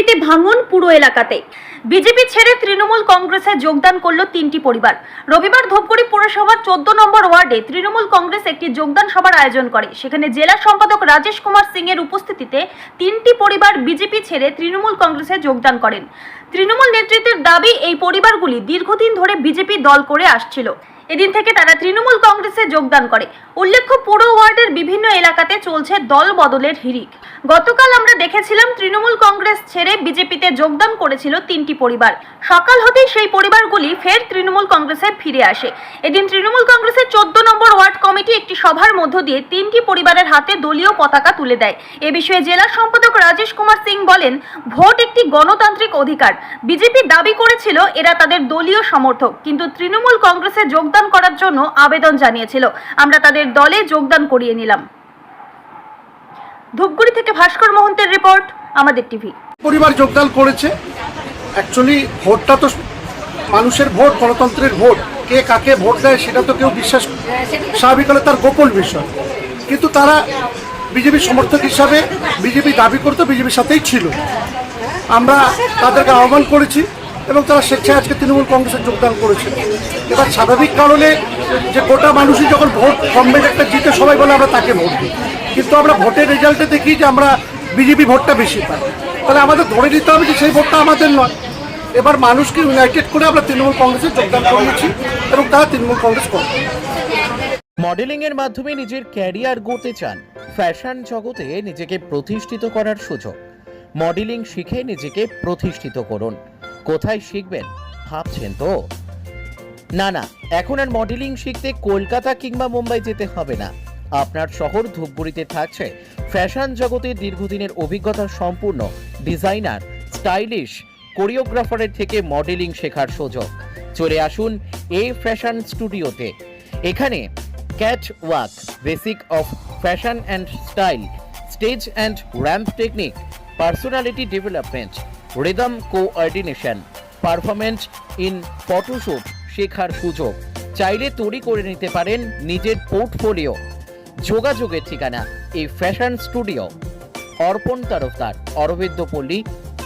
বিজেপিতে ভাঙন পুরো এলাকাতে। বিজেপি ছেড়ে তৃণমূল কংগ্রেসে যোগদান করল তিনটি পরিবার। রবিবার ধূপগুড়ি পুরসভার চোদ্দ নম্বর ওয়ার্ডে তৃণমূল কংগ্রেস একটি যোগদান সভার আয়োজন করে। সেখানে জেলা সম্পাদক রাজেশ কুমার সিং এর উপস্থিতিতে তিনটি পরিবার বিজেপি ছেড়ে তৃণমূল কংগ্রেসে যোগদান করেন। তৃণমূল নেতৃত্বের দাবি, এই পরিবারগুলি দীর্ঘদিন ধরে বিজেপি দল করে আসছিল। এদিন থেকে তারা তৃণমূল কংগ্রেসে যোগদান করে। উল্লেখ্য, পুরো ওয়ার্ডের বিভিন্ন এলাকাতে চলছে দল বদলের হিরিক গতকাল আমরা দেখেছিলাম তৃণমূল কংগ্রেস ছেড়ে বিজেপিতে যোগদান করেছিল তিনটি পরিবার। সকাল হতেই সেই পরিবারগুলি ফের তৃণমূল কংগ্রেসে ফিরে আসে। এদিন তৃণমূল কংগ্রেসের চোদ্দ নম্বর ওয়ার্ড কমিটি একটি সভার মধ্য দিয়ে তিনটি পরিবারের হাতে দলীয় পতাকা তুলে দেয়। এ বিষয়ে জেলা সম্পাদক রাজেশ কুমার সিং বলেন, ভোট একটি গণতান্ত্রিক অধিকার। বিজেপি দাবি করেছিল এরা তাদের দলীয় সমর্থক, কিন্তু তৃণমূল কংগ্রেসে যোগদান করার জন্য আবেদন জানিয়েছিল। আমরা তাদের দলে যোগদান করিয়ে নিলাম। ধূপগুড়ি থেকে ভাস্কর মহন্তের রিপোর্ট, আমাদের টিভি। পরিবার যোগদান করেছে। অ্যাকচুয়ালি ভোটটা তো মানুষের ভোট, গণতন্ত্রের ভোট। কে কাকে ভোট দেয় সেটা তো কেউ বিশ্বাস স্বাভাবিক হলে তার গোপন বিষয়। কিন্তু তারা বিজেপির সমর্থক হিসাবে বিজেপি দাবি করতো, বিজেপির সাথেই ছিল। আমরা তাদেরকে আহ্বান করেছি এবং তারা স্বেচ্ছায় আজকে তৃণমূল কংগ্রেসে যোগদান করেছে। এবার স্বাভাবিক কারণে যে গোটা মানুষই যখন ভোট গভর্নমেন্ট একটা জিতে সবাই বলে আমরা তাকে ভোট দিই। কিন্তু আমরা ভোটের রেজাল্টে দেখি যে আমরা বিজেপি ভোটটা বেশি পাই। তাহলে আমাদের ধরে নিতে হবে যে সেই ভোটটা আমাদের নয়। এবার মানুষকে ইউনাইটেড করে আমরা তৃণমূল কংগ্রেসে যোগদান করিয়েছি এবং তারা তৃণমূল কংগ্রেস করবে। মডেলিং এর মাধ্যমে নিজের ক্যারিয়ার গড়তে চান। ফ্যাশন জগতে নিজেকে প্রতিষ্ঠিত করার সুযোগ। মডেলিং শিখে নিজেকে প্রতিষ্ঠিত করুন। কোথায় শিখবেন, ভাবছেন তো? না না, এখন আর মডেলিং শিখতে কলকাতা কিংবা মুম্বাই যেতে হবে না। আপনার শহর ধূপগুড়িতে থাকছে। ফ্যাশন জগতে দীর্ঘদিনের অভিজ্ঞতা সম্পূর্ণ। ডিজাইনার, স্টাইলিশ কোরিওগ্রাফারের থেকে মডেলিং শেখার সুযোগ। চলে আসুন এ ফ্যাশন স্টুডিওতে। এখানে cat walk, basic of fashion and style, stage and ramp technique, personality development, rhythm coordination performance in photoshoot শেখার সুযোগ। চাইলে তৈরি করে নিতে পারেন নিজের পোর্টফোলিও। যোগাযোগের ঠিকানা এই ফ্যাশন স্টুডিও। অর্পণ তরফদার, অরবিন্দ পল্লী